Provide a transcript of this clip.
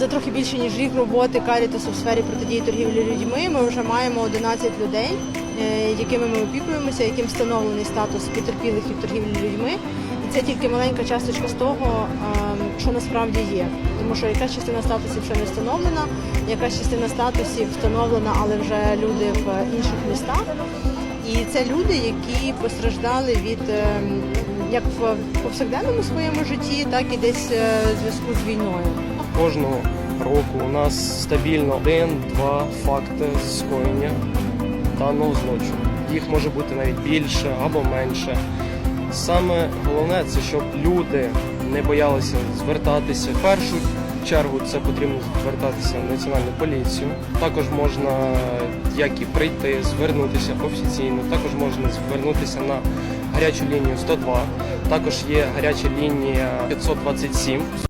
За трохи більше ніж рік роботи Карітасу в сфері протидії торгівлі людьми ми вже маємо 11 людей, е, якими ми опікуємося, яким встановлений статус потерпілих від торгівлі людьми. І це тільки маленька часточка з того, що насправді є. Тому що якась частина статусів ще не встановлена, якась частина статусів встановлена, але вже люди в інших містах. І це люди, які постраждали від ем, як в повсякденному своєму житті, так і десь е, в зв'язку з війною. Кожного року у нас стабільно один-два факти скоєння даного злочину. Їх може бути навіть більше або менше. Саме головне це щоб люди не боялися звертатися. В першу чергу це потрібно звертатися в національну поліцію. Також можна як і прийти, звернутися офіційно. Також можна звернутися на гарячу лінію 102. Також є гаряча лінія 527.